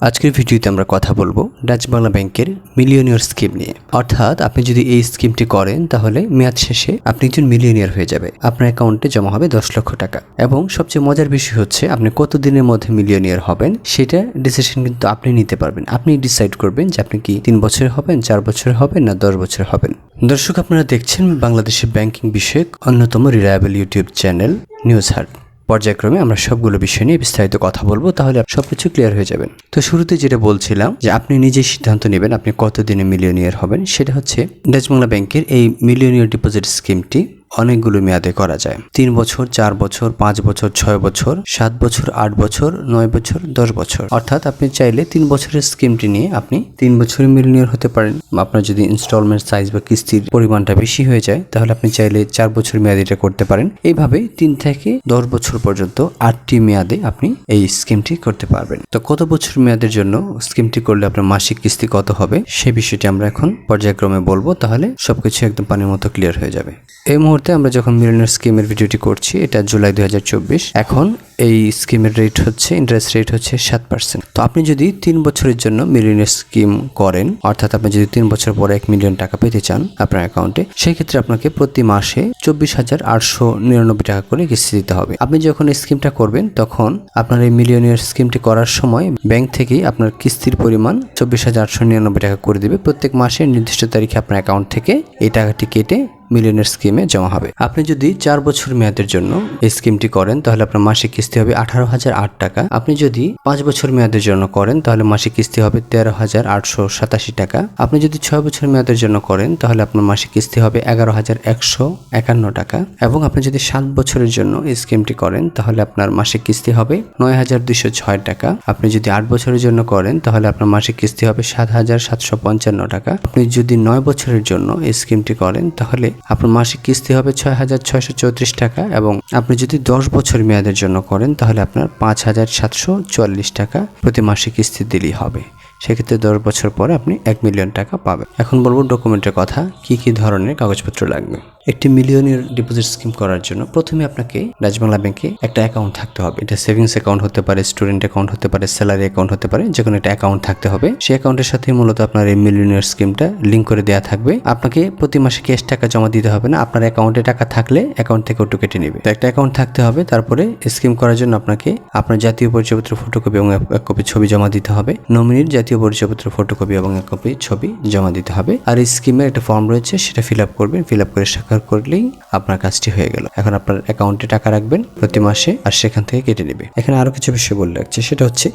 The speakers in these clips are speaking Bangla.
আজকের ভিডিওতে আমরা কথা বলব ডাচ বাংলা ব্যাংকের মিলিয়নিয়ার স্কিম নিয়ে। অর্থাৎ আপনি যদি এই স্কিমটি করেন, তাহলে মেয়াদ শেষে আপনি একজন মিলিয়নিয়ার হয়ে যাবে। আপনার অ্যাকাউন্টে জমা হবে দশ লক্ষ টাকা। এবং সবচেয়ে মজার বিষয় হচ্ছে, আপনি কত দিনের মধ্যে মিলিয়নিয়ার হবেন, সেটা ডিসিশন কিন্তু আপনি নিতে পারবেন। আপনি ডিসাইড করবেন যে আপনি কি তিন বছরে হবেন, চার বছরে হবেন, না দশ বছরে হবেন। দর্শক, আপনারা দেখছেন বাংলাদেশের ব্যাংকিং বিষয়ক অন্যতম reliable YouTube channel news heart পর্যায়ক্রমে আমরা সবগুলো বিষয় নিয়ে বিস্তারিত কথা বলব, তাহলে সব কিছু ক্লিয়ার হয়ে যাবেন তো শুরুতে যেটা বলছিলাম, যে আপনি নিজে সিদ্ধান্ত নেবেন আপনি কতদিনে মিলিয়নিয়ার হবেন, সেটা হচ্ছে ডাচ বাংলা ব্যাংকের এই মিলিয়নিয়ার ডিপোজিট স্কিমটি অনেকগুলো মেয়াদে করা যায়। তিন বছর, চার বছর, পাঁচ বছর, ছয় বছর, সাত বছর, আট বছর, নয় বছর, দশ বছর। অর্থাৎ আপনি চাইলে তিন বছরের স্কিমটি নিয়ে আপনি তিন বছরের মিলিয়নিয়ার হতে পারেন। আপনার যদি ইনস্টলমেন্ট সাইজ বা কিস্তির পরিমাণটা বেশি হয়ে যায়, তাহলে আপনি চাইলে চার বছর মেয়াদিটা করতে পারেন। এইভাবে তিন থেকে দশ বছর পর্যন্ত আটটি মেয়াদে আপনি এই স্কিমটি করতে পারবেন। তো কত বছর মেয়াদের জন্য স্কিমটি করলে আপনার মাসিক কিস্তি কত হবে, সে বিষয়টি আমরা এখন পর্যায়ক্রমে বলব। তাহলে সবকিছু একদম পানির মতো ক্লিয়ার হয়ে যাবে। এই মুহূর্তে আমরা যখন মিলিয়নার স্কিমের ভিডিওটি করছি, এটা জুলাই দুই হাজার চব্বিশ, এখন এই স্কিমের রেট হচ্ছে ইন্টারেস্ট রেট হচ্ছে সাত পার্সেন্ট তো আপনি যদি তিন বছরের জন্য মিলিয়নার স্কিম করেন, অর্থাৎ আপনি যদি তিন বছর পরে এক মিলিয়ন টাকা পেতে চান আপনার অ্যাকাউন্টে সেই ক্ষেত্রে আপনাকে প্রতি মাসে চব্বিশ হাজার আটশো নিরানব্বই টাকা করে কিস্তি দিতে হবে। আপনি যখন এই স্কিমটা করবেন, তখন আপনার এই মিলিয়নিয়ার স্কিমটি করার সময় ব্যাংক থেকেই আপনার কিস্তির পরিমাণ চব্বিশ হাজার আটশো নিরানব্বই টাকা করে দেবে। প্রত্যেক মাসে নির্দিষ্ট তারিখে আপনার অ্যাকাউন্ট থেকে এই টাকাটি কেটে মিলিয়নের স্কিমে জমা হবে। আপনি যদি চার বছর মেয়াদের জন্য এই স্কিমটি করেন, তাহলে আপনার মাসিক কিস্তি হবে আঠারো হাজার আট টাকা। আপনি যদি পাঁচ বছর মেয়াদের জন্য করেন, তাহলে মাসিক কিস্তি হবে তেরো হাজার আটশো সাতাশি টাকা। আপনি যদি ছয় বছর মেয়াদের জন্য করেন, তাহলে আপনার মাসিক কিস্তি হবে এগারো হাজার একশো একান্ন টাকা। এবং আপনি যদি সাত বছরের জন্য এই স্কিমটি করেন, তাহলে আপনার মাসিক কিস্তি হবে নয় হাজার দুইশো ছয় টাকা। আপনি যদি আট বছরের জন্য করেন, তাহলে আপনার মাসিক কিস্তি হবে সাত হাজার সাতশো পঞ্চান্ন টাকা। আপনি যদি নয় বছরের জন্য এই স্কিমটি করেন, তাহলে আপনার মাসিক কিস্তি হবে ছয় হাজার ছয়শো চৌত্রিশ টাকা এবং আপনি যদি দশ বছর মেয়াদের জন্য করেন, তাহলে আপনার পাঁচ হাজার সাতশো চুয়াল্লিশ টাকা প্রতি মাসে কিস্তি দিলেই হবে। সেক্ষেত্রে দশ বছর পরে আপনি এক মিলিয়ন টাকা পাবেন। এখন বলব ডকুমেন্টের কথা, কি কি ধরনের কাগজপত্র লাগবে? একটি মিলিয়নের ডিপোজিট স্কিম করার জন্য প্রথমে আপনাকে রাজবাংলা ব্যাংকে একটা অ্যাকাউন্ট থাকতে হবে। এটা সেভিংস অ্যাকাউন্ট হতে পারে স্টুডেন্ট অ্যাকাউন্ট হতে পারে স্যালারি অ্যাকাউন্ট হতে পারে যে কোনো একটা অ্যাকাউন্ট থাকতে হবে। সেই অ্যাকাউন্টের সাথে মূলত আপনার এই মিলিয়নিয়ার স্কিমটা লিঙ্ক করে দেওয়া থাকবে। আপনাকে প্রতি মাসে ক্যাশ টাকা জমা দিতে হবে না, আপনার অ্যাকাউন্টে টাকা থাকলে অ্যাকাউন্ট থেকে ওটু কেটে নেবে। তো একটা অ্যাকাউন্ট থাকতে হবে, তারপরে স্কিম করার জন্য আপনাকে আপনার জাতীয় পরিচয়পত্র ফটোকপি এবং এক কপি ছবি জমা দিতে হবে। নমিনির জাতীয় পরিচয়পত্র ফটোকপি এবং এক কপি ছবি জমা দিতে হবে। আর এই স্কিমের একটা ফর্ম রয়েছে, সেটা ফিল আপ করবেন। ফিল আপ করে স্বাক্ষর করলেই আপনার কাজটি হয়ে গেল। এখন আপনার অ্যাকাউন্টে টাকা রাখবেন প্রতি মাসে আর সেখান থেকে কেটে নেবে। এখানে আরও কিছু বিষয় বলে রাখছে। সেটা হচ্ছে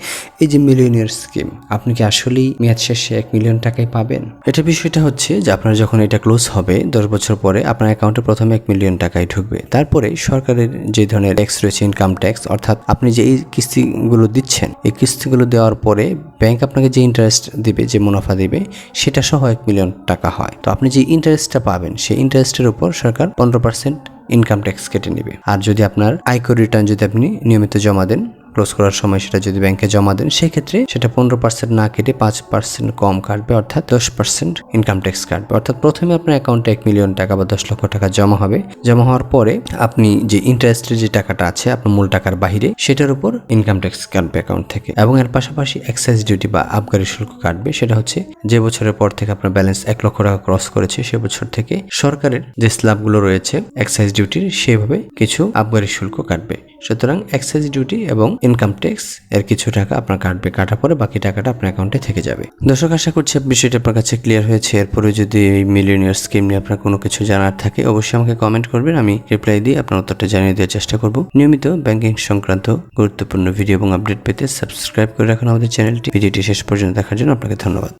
এই যে মিলিয়নিয়ার স্কিম আপনি কি আসলেই মেয়াদ শেষে এক মিলিয়ন টাকাই পাবেন? এটা বিষয়টা হচ্ছে যে আপনার যখন এটা ক্লোজ হবে, দশ বছর পরে আপনার অ্যাকাউন্টে প্রথমে এক মিলিয়ন টাকাই ঢুকবে। তারপরে সরকারের যে ধরনের ট্যাক্স রয়েছে ইনকাম ট্যাক্স অর্থাৎ আপনি যে এই কিস্তিগুলো দিচ্ছেন, এই কিস্তিগুলো দেওয়ার পরে ব্যাংক আপনাকে যে ইন্টারেস্ট দেবে, যে মুনাফা দেবে, সেটা সহ এক মিলিয়ন টাকা হয়। তো আপনি যে ইন্টারেস্টটা পাবেন, সেই ইন্টারেস্টের উপর সরকার পনেরো পার্সেন্ট ইনকাম ট্যাক্স কেটে নেবে। আর যদি আপনার আয়কর রিটার্ন যদি আপনি নিয়মিত জমা দেন ক্লোজ করার সময় সেটা যদি ব্যাংকে জমা দেন, সেক্ষেত্রে সেটা পনেরো পার্সেন্ট না কেটে পাঁচ পার্সেন্ট কম কাটবে, অর্থাৎ দশ পার্সেন্ট ইনকাম ট্যাক্স কাটবে। অর্থাৎ প্রথমে আপনার অ্যাকাউন্টে এক মিলিয়ন টাকা বা দশ লক্ষ টাকা জমা হবে। জমা হওয়ার পরে আপনি যে ইন্টারেস্টের যে টাকাটা আছে, আপনার মূল টাকার বাহিরে, সেটার উপর ইনকাম ট্যাক্স কাটবে অ্যাকাউন্ট থেকে। এবং এর পাশাপাশি এক্সাইজ ডিউটি বা আবগারি শুল্ক কাটবে। সেটা হচ্ছে যে বছরের পর থেকে আপনার ব্যালেন্স এক লক্ষ টাকা ক্রস করেছে, সে বছর থেকে সরকারের যে স্ল্যাবগুলো রয়েছে এক্সাইজ ডিউটির সেভাবে কিছু আবগারি শুল্ক কাটবে। সুতরাং এক্সাইজ ডিউটি এবং ইনকাম ট্যাক্স এর কিছু টাকা আপনার কাটবে কাটার পরে বাকি টাকাটা আপনার অ্যাকাউন্টে থেকে যাবে। দর্শক, আশা করছি বিষয়টা আপনার কাছে ক্লিয়ার হয়েছে। এরপরে যদি এই মিলিয়নিয়ার স্কিম নিয়ে আপনার কোনো কিছু জানার থাকে, অবশ্যই আমাকে কমেন্ট করবেন। আমি রিপ্লাই দিয়ে আপনার উত্তরটা জানিয়ে দেওয়ার চেষ্টা করব। নিয়মিত ব্যাংকিং সংক্রান্ত গুরুত্বপূর্ণ ভিডিও এবং আপডেট পেতে সাবস্ক্রাইব করে রাখুন আমাদের চ্যানেলটি ভিডিওটি শেষ পর্যন্ত দেখার জন্য আপনাকে ধন্যবাদ।